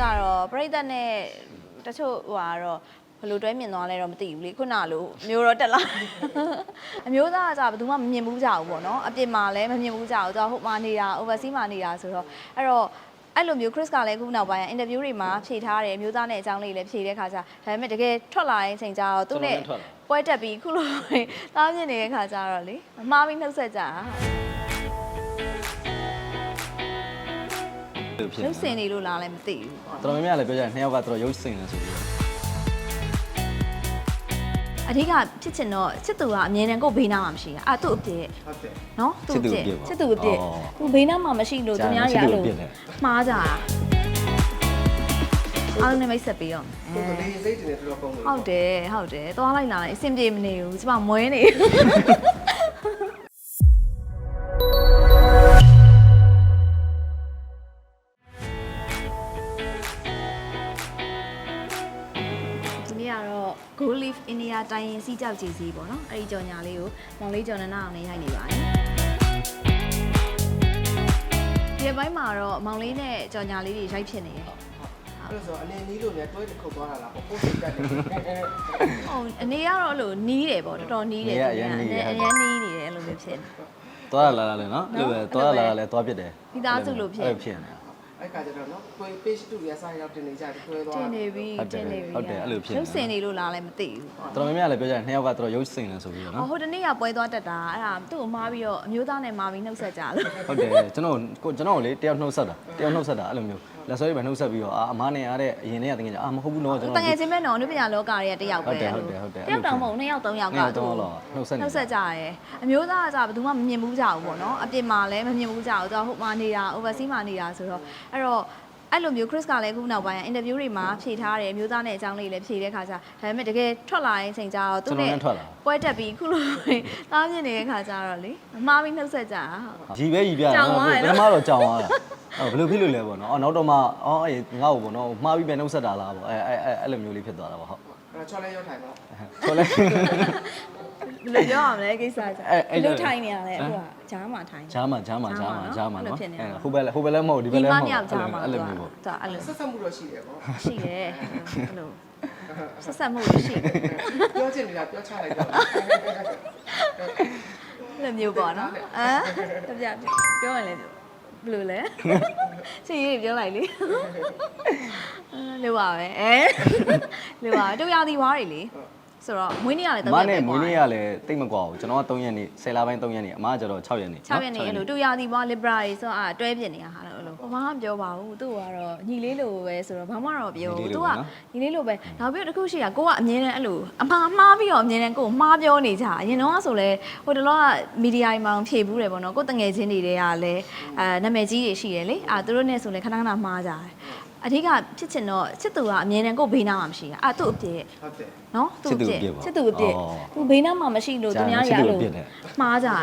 သက်ကတော့ပြိသက်နဲ့တချို့ဟိုဟာတော့ဘယ်လိုတွဲမြင်သွားလဲတော့မသိဘူးလေခုနလိုမျိုးတော့တက်လာအမျိုးသားကကြာဘယ်သူမှမမြင်ဘူးကြဘူးပေါ့နော်အပြင်မှာလည်းမမြင်ဘူးကြဘူးသူကဟိုမှာနေတာ overseas မှာနေတာဆိုတော့အဲ့တော့အဲ့လိုမျိုး Chris ကလည်းခုနောက်ပိုင်းအင်တာဗျူးတွေမှာဖြေထားတယ်အမျိုးသားနဲ့အကြောင်းလေးလည်းဖြေတဲ့ခါကျဒါပေမဲ့တကယ်ထွက်လာတဲ့အချိန်ကျတော့သူနဲ့ပွဲတက်ပြီးခုလိုတားမြင်နေတဲ့ခါကျတော့လေမမှားပြီးနှုတ်ဆက်ကြတာလို့ ဖြစ်ရုပ်စင်နေလို့လားလည်းမသိဘူးပေါ့တော်တော်များများလည်းပြောကြတယ်နှစ်ယောက်ကတော်တော်ရုပ်စင်တယ်ဆိုပြီးတော့အဓိကဖြစ်ချင်တော့ချစ်သူကအမြဲတမ်းကိုယ်ဘေးနားမှာမရှိတာအာသူ့အပြည့်ဟုတ်တယ်နော်သူ့အပြည့်ချစ်သူအပြည့်အော်သူဘေးနားမှာမရှိလို့သူများရချစ်သူလို့အပြည့်လေမှားကြတာအားလုံးနဲ့မိတ်ဆက်ပြီးတော့ကိုယ်ကလေးစိတ်တင်နေတော်တော်ကောင်းတယ်ဟုတ်တယ်ဟုတ်တယ်သွားလိုက်လာလိုက်အဆင်ပြေမနေဘူးကျမမွဲနေ တိုင်းရင်စီးကြောက်ကြည်စီပေါ့နော်အဲ့ဒီကြော်ညာလေးကိုမောင်လေးကြော်နနာအောင်နဲ့ရိုက်နေပါတယ်ဒီဘက်ပိုင်းမှာတော့မောင်လေးနဲ့ကြော်ညာလေးတွေရိုက်ဖြစ်နေတယ်အဲ့ဒါဆိုအနေနီးလို့လည်းတွဲတစ်ခုတ်သွားတာလားပေါ့ပို့စိတ်တက်တယ်ဟုတ်အနေကတော့အဲ့လိုနီးတယ်ပေါ့တော်တော်နီးတယ်နေရအရင်နီးတယ်အရင်နီးနေတယ်အဲ့လိုမျိုးဖြစ်နေသွားလာလာလဲနော်အဲ့လိုပဲသွားလာလာလဲသွားဖြစ်တယ်မိသားစုလိုဖြစ်အဲ့လိုဖြစ်နေ အဲ့ခါကျတော့နော်ကိုယ် page 2ရဲ့ site ရောက်တင်နေကြတယ်တွဲသွားတင်နေပြီဟုတ်တယ်တင်နေပြီဟုတ်တယ်အဲ့လိုဖြစ်နေ ရုပ်စင်နေလို့လားလည်းမသိဘူးပေါ့ တော်တော်များများလည်းပြောကြတယ်နှစ်ယောက်ကတော်တော်ရုပ်စင်တယ်ဆိုပြီးတော့အော်နော် ဟိုတနေ့ကပွဲသွားတက်တာအဲ့ဒါသူ့ကိုမှားပြီးတော့အမျိုးသားနဲ့မှားပြီးနှုတ်ဆက်ကြလို့ဟုတ်တယ်ကျွန်တော်ကိုကျွန်တော်ကိုလေတယောက်နှုတ်ဆက်တာတယောက်နှုတ်ဆက်တာအဲ့လိုမျိုး လက်ဆွဲပဲနှုတ်ဆက်ပြီးတော့အာအမားနဲ့ရတဲ့အရင်တည်းကတကယ်ကြီးအာမဟုတ်ဘူးနော်ကျွန်တတော်ငယ်ချင်းပဲနော်အနုပညာလောကရဲ့တယောက်ပဲဟုတ်တယ်ဟုတ်တယ်ဟုတ်တယ်တယောက်တောင်မဟုတ်နှစ်ယောက်သုံးယောက်ကနှစ်ယောက်သုံးယောက်လောက်နှုတ်ဆက်နေနှုတ်ဆက်ကြရဲအမျိုးသားကကြာဘယ်သူမှမမြင်ဘူးကြဘူးပေါ့နော်အပြင်မှာလည်းမမြင်ဘူးကြဘူးသူကဟိုမှာနေတာ overseas မှာနေတာဆိုတော့အဲ့တော့ အဲ့လိုမျိုး Chris ကလည်းခုနောက်ပိုင်းအင်တာဗျူးတွေမှာဖြေထားတယ်အမျိုးသားနဲ့အကြောင်းလေးလည်းဖြေတဲ့ခါကျဒါပေမဲ့တကယ်ထွက်လာတဲ့အချိန်ကျတော့သူကျွန်တော်နဲ့နဲ့ထွက်လာပွဲတက်ပြီးခုလိုတားမြင်နေတဲ့ခါကျတော့လေမမှားပြီးနှုတ်ဆက်ကြတာဟုတ်ရီပဲရီပြကြောင်သွားတယ်ဘနော်ယ်မှာတော့ကြောင်သွားတာအဲ့ဘယ်လိုဖြစ်လို့လဲပေါ့နော်အော်နောက်တော့မှအော်အေးငါ့ကိုပေါ့နော်မှားပြီးပဲနှုတ်ဆက်တာလားပေါ့အဲအဲအဲ့လိုမျိုးလေးဖြစ်သွားတာပေါ့ဟုတ်အဲ့တော့ချော်လဲရောက်ထိုင်တော့ဆိုလဲ ဘယ်လိုပြောရမလဲကိစ္စကြအဲ့အဲ့ဘယ်လိုထိုင်နေရလဲအခုကဂျားမှာထိုင်ဂျားမှာဂျားမှာဂျားမှာဂျားမှာအဲ့လိုနော်ဖြစ်နေတာအဲဟိုဘက်လည်းဟိုဘက်လည်းမဟုတ်ဒီဘက်လည်းမဟုတ်ဒီမမြောက်ဂျားမှာအဲ့သူလိုကမျိုးပေါ့သူကအဲ့လိုဆက်ဆက်မှုတော့ရှိတယ်ပေါ့ရှိတယ်အဲ့လိုဆက်ဆက်မှုလို့ရှိတယ်ပြောချင်နေတာပြောချလိုက်တော့အဲ့လိုမျိုးပေါ့နော်အဲတပြပြောရင်လည်းဘယ်လိုလဲချစ်ရေးပြောလိုက်လေလို့ပါပဲအဲလို့ပါတူရသည်ဝါးတွေလေ ဆိုတော့မွေးနေ့ကလည်းအတော့မနဲ့မွေးနေ့ကလည်းတိတ်မကွာဘူးကျွန်တော်က3ရက်နေ့10လပိုင်း3ရက်နေ့အမကကျတော့6ရက်နေ့6ရက်နေ့အဲ့လိုတူရသည်ဘွား libra တွေဆိုတော့တွဲပြစ်နေတာဟာလို့အဲ့လိုဘာမှမပြောပါဘူးသူ့ကတော့ညီလေးလိုပဲဆိုတော့ဘာမှတော့ပြောဘူးသူကညီလေးလိုပဲနောက်ပြီးတစ်ခုရှိတာကိုကအမြင်နဲ့အဲ့လိုအမှားမှားပြီးတော့အမြင်နဲ့ကိုမှားပြောနေကြအရင်တော့ဆိုလဲဟိုတလောကမီဒီယာတွေမှာဖြေဘူးတယ်ပေါ့နော်ကိုတငယ်ချင်းတွေတွေကလည်းအဲနာမည်ကြီးတွေရှိတယ်လေအာသူတို့နဲ့ဆိုလဲခဏခဏမှားကြတယ် အဓိကဖြစ်ချင်တော့ချစ်သူကအမြင်နဲ့ကိုဘေးနားမှာမရှိတာအာသူ့အပြည့်ဟုတ်တယ်နော်သူ့အပြည့်ချစ်သူအပြည့်အော်သူဘေးနားမှာမရှိလို့သူများရလို့ချစ်သူအပြည့်နဲ့မှားကြတာ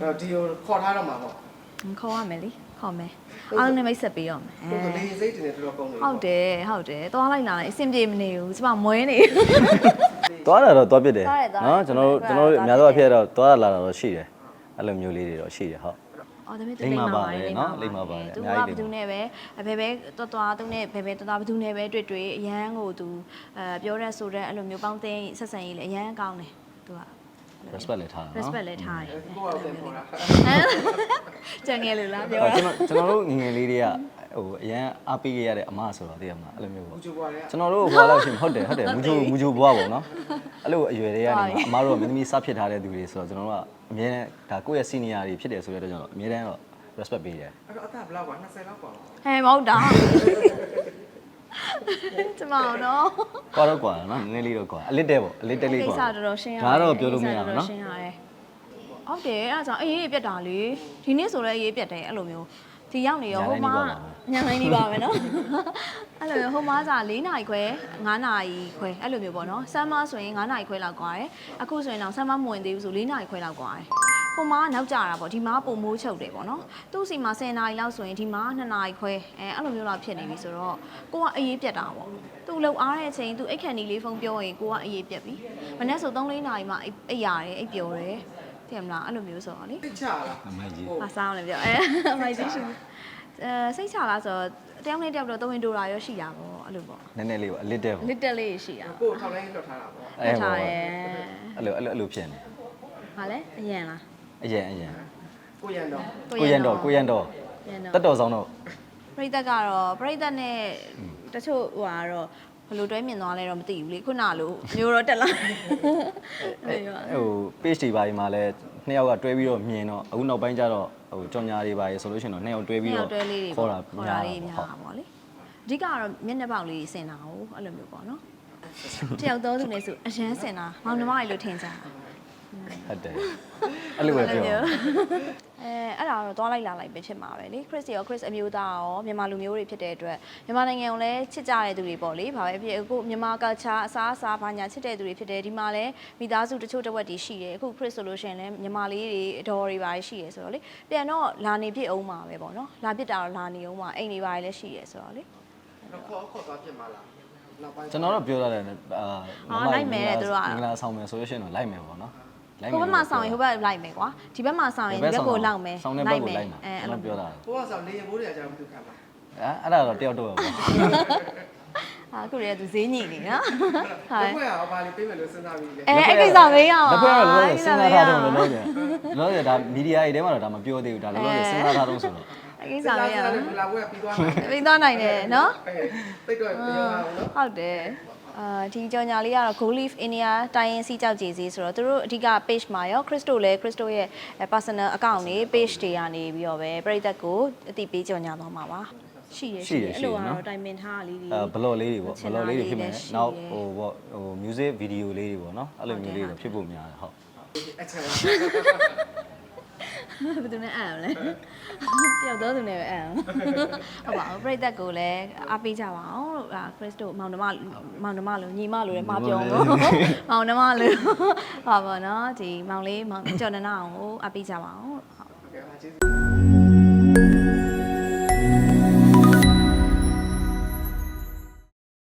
အဲ့တော့ဒီကိုခေါ်ထားတော့မှာပေါ့ခေါ်ရမယ်လေခေါ်မယ်အားလုံးနဲ့မိတ်ဆက်ပေးတော့မယ်ကိုယ်ကလေးစိတ်တင်နေတော်တော်ကောင်းတယ်ဟုတ်တယ်ဟုတ်တယ်သွားလိုက်လာလိုက်အဆင်ပြေမနေဘူးကျမမွဲနေသွားတာတော့သွားပြစ်တယ်သွားတယ်သွားတယ်နော်ကျွန်တော်တို့ကျွန်တော်တို့အများဆုံးအဖြစ်တော့သွားလာတာတော့ရှိတယ်အဲ့လိုမျိုးလေးတွေတော့ရှိတယ်ဟုတ် အော်ဒါပေမဲ့လိမ့်မှာပါတယ်နော်လိမ့်မှာပါတယ်သူအကများဘကြီးယ်သူနဲ့ပဲဘယ်ပဲတော်တော်သူနဲ့ဘယ်ပဲတော်တော်ဘယ်သူနဲ့ပဲတွေ့တွေ့အရန်ကိုသူအဲပြောရဲဆိုရဲအဲ့လိုမျိုးပေါင်းသိမ်းဆက်ဆံရေးလည်းအရန်ကောင်းတယ်သူက respect လည်းထားတာနော် respect လည်းထားတယ်ကိုယ့်အောင်တင်ပေါ်တာဟမ်ကြံငယ်လို့လားပြောအဲ့တာကျွန်တော်ကျွန်တော်တို့ငယ်ငယ်လေးတွေက ဟိုအရန်အားပေးခဲ့ရတဲ့အမဆိုတော့သိရမလားအဲ့လိုမျိုးပေါ့ဘူးချူပွားတယ်ကျွန်တော်တို့ဘွားလို့ရှိရင်ဟုတ်တယ်ဟုတ်တယ်မူဂျူမူဂျူဘွားပေါ့နော်အဲ့လိုအရွယ်တွေကနေမှာအမားတို့ကမင်းသမီးစဖြစ်ထားတဲ့သူတွေဆိုတော့ကျွန်တော်တို့ကအမြဲတမ်းဒါကိုယ့်ရဲ့ senior တွေဖြစ်တယ်ဆိုတဲ့အတွက်ကြောင့်အမြဲတမ်းတော့ respect ပေးတယ်အဲ့တော့အသက်ဘယ်လောက်ပါ20လောက်ပါလားဟဲ့မဟုတ်တာကျမတော့ကွာတော့ကွာနော်နည်းနည်းလေးတော့ကွာအလစ်တဲပေါ့အလစ်တဲလေးကိကွာစ္စတော်တော်ရှင်းရတယ်ဒါတော့ပြောလို့မရဘူးကိစ္စတော်နော်တော်ရှင်းရတယ်ဟုတ်တယ်အဲ့ဒါကြောင့်အေးအေးပြတ်တာလေဒီနေ့ဆိုလည်းအေးပြတ်တယ်အဲ့လိုမျိုးဒီရောက်နေရောဟိုမှာ ညနေနေပါမယ်နော်အဲ့လိုမျိုးဟိုမှာစာ၄နာရီခွဲ9နာရီခွဲအဲ့လိုမျိုးပေါ့နော်ဆမ်းမဆိုရင်9နာရီခွဲလောက်ကွာတယ်အခုဆိုရင်တော့ဆမ်းမမဝင်သေးဘူးဆို၄နာရီခွဲလောက်ကွာတယ်ပုံမှာနောက်ကြတာပေါ့ဒီမှာပုံမိုးချုပ်တယ်ပေါ့နော်သူ့စီမှာ10နာရီလောက်ဆိုရင်ဒီမှာ2နာရီခွဲအဲအဲ့လိုမျိုးလောက်ဖြစ်နေပြီဆိုတော့ကိုကအရေးပြက်တာပေါ့သူ့လှုပ်အားတဲ့အချိန်သူအိတ်ခန်ဒီလေးဖုန်းပြောရင်ကိုကအရေးပြက်ပြီမနေ့ဆို3-4နာရီမှအိတ်ရတယ်အိတ်ပြောတယ်တယ်မလားအဲ့လိုမျိုးဆိုတော့လေချာလားအမိုက်ကြီးဟာစားအောင်လည်းပြောအဲအမိုက်ကြီးရှင် အဲစိတ်ချလားဆိုတော့တယောက်နဲ့တယောက်တော့တဝင်းတူတာရောရှိတာပေါ့အဲ့လိုပေါ့နည်းနည်းလေးပေါ့အလစ်တဲ့ပေါ့လစ်တက်လေးရှိတာကိုယ်ထောက်လိုင်းလွတ်ထားတာပေါ့အဲ့ထားတယ်အဲ့လိုအဲ့လိုအဲ့လိုဖြစ်နေဟာလဲအရင်လားအရင်အရင်ကိုရန်တော့ကိုရန်တော့ကိုရန်တော့ရန်တက်တော့တော်ဆောင်တော့ပရိသတ်ကတော့ပရိသတ်နဲ့တချို့ဟိုဟာတော့ဘယ်လိုတွဲမြင်သွားလဲတော့မသိဘူးလေခုနလိုမျိုးတော့တက်လာအဲ့လိုဟို page တွေပါဒီမှာလဲ နှစ်ယောက်ကတွဲပြီးတော့မြင်တော့အခုနောက်ပိုင်းကျတော့ဟိုကြောင်ညာတွေပါရေဆိုလို့ရှိရင်တော့နှစ်ယောက်တွဲပြီးမြောတော့က်တွဲလေးတွေခေါ်တာခေါ်တာလေးများတာပေါ့လေအဓိကကတော့မျက်နှာပေါက်လေးစင်တာကိုအဲ့လိုမျိုးပေါ့နော်တယောက်တော့သူနေဆိုအရန်စင်တာမောင်နှမလေးလို့ထင်ကြတာ ဟုတ်တယ်အဲ့လိုပဲပြောအဲအဲ့ဒါတော့သွားလိုက်လာလိုက်ပဲဖြစ်မှာပဲလေ Chris ရော Chris အမျိုးသားရောမြန်မာလူမျိုးတွေဖြစ်တဲ့အတွက်မြန်မာနိုင်ငံကိုလည်းချစ်ကြတဲ့သူတွေပေါ့လေဘာပဲဖြစ်အခုမြန်မာ culture အစားအစာဘာညာချစ်တဲ့သူတွေဖြစ်တယ်ဒီမှာလည်းမိသားစုတချို့တစ်ဝက်တည်းရှိတယ်အခု Chris ဆိုလို့ရှိရင်လည်းမြန်မာလေးတွေအတော်တွေပါရှိတယ်ဆိုတော့လေပြန်တော့လာနေဖြစ်အောင်ပါပဲပေါ့နော်လာဖြစ်တာတော့လာနေအောင်ပါအိမ်တွေပါလည်းရှိတယ်ဆိုတော့လေတော့ခေါ်ခေါ်သွားဖြစ်မှာလားနောက်ပိုင်းကျွန်တော်တို့ပြောရတယ်အာဟာလိုက်မယ်တဲ့သူတို့ကမင်္ဂလာဆောင်မယ်ဆိုလို့ရှိရင်တော့လိုက်မယ်ပေါ့နော်လိုက် ဟိုဘက်မှာဆောင်ရင်ဟိုဘက်လိုက်မယ်ကွာဒီဘက်မှာဆောင်ရင်ဒီဘက်ကိုလောက်မယ်ဆောင်တဲ့ဘက်ကိုလိုက်မှာအဲအဲ့အဲ့လိုလိုပြောတာကိုကဆောင်နေရင်ဘိုးတွေကကြာမသူခံပါအဲအဲ့ဒါတော့တယောက်တော့ပဲပေါ့ဟာအခုတည်းကသူဈေးညင်နေနော်ဟာဘယ်ခွဲအောင်ဘာလေးပေးမယ်လို့စဉ်းစားပြီးလေအဲအဲ့ကိစ္စမေးရအောင်လက်ခွဲတော့လောလောဆယ်စဉ်းစားထားတော့အဲ့လောလောဆယ်လောလောဆယ်ဒါမီဒီယာတွေထဲမှာတော့ဒါမပြောသေးဘူးဒါလောလောဆယ်စဉ်းစားထားတော့ဆိုတော့ကိစ္စမေးရအောင်လာဘွဲပြီးသွားမယ်ပြီးသွားနိုင်တယ်နော်အဲတိတ်တော့ပြောအောင်နော်ဟုတ်တယ် အာဒီကြောင်ညာလေးကတော့ Go Leaf India တိုင်းရင်စီကြောက်ကြည်စီဆိုတော့သူတို့အဓိက page မှာရော Crystal လည်း Crystal ရဲ့ personal account တွေ page တွေကနေပြီးတော့ပဲပြည်သက်ကိုအတိပေးကြောင်ညာသွားမှာပါရှိရရှိရအဲ့လိုကတော့တိုင်ပင်ထားလေးတွေအဲဘလော့လေးတွေပေါ့ချင်ဘတာလော့လေးတွေလေးဖြစ်မယ်လည်းရှိနောက်တယ်ဟိုပေါ့ဟို music video လေးတွေပေါ့နော်အဲ့လိုမျိုးလေးတွေဖြစ်ဖို့များတယ်ဟုတ်အချမ်းဘယ်သူနဲ့အံ့လဲတယောက်တော့သူနဲ့ပဲအံ့ဟုတ်ပါဘူးပြည်သက်ကိုလည်းအားပေးကြပါအောင်လို့ အာခရစ်တို့မောင်နှမမောင်နှမလို့ညီမလို့လည်းမပြောဘူးမောင်နှမလို့ပါပါနော်ဒီမောင်လေးမောင်ကျော်နနာအောင်ကိုအားပေးကြပါအောင်ဟုတ်ကဲပါကျေးဇူး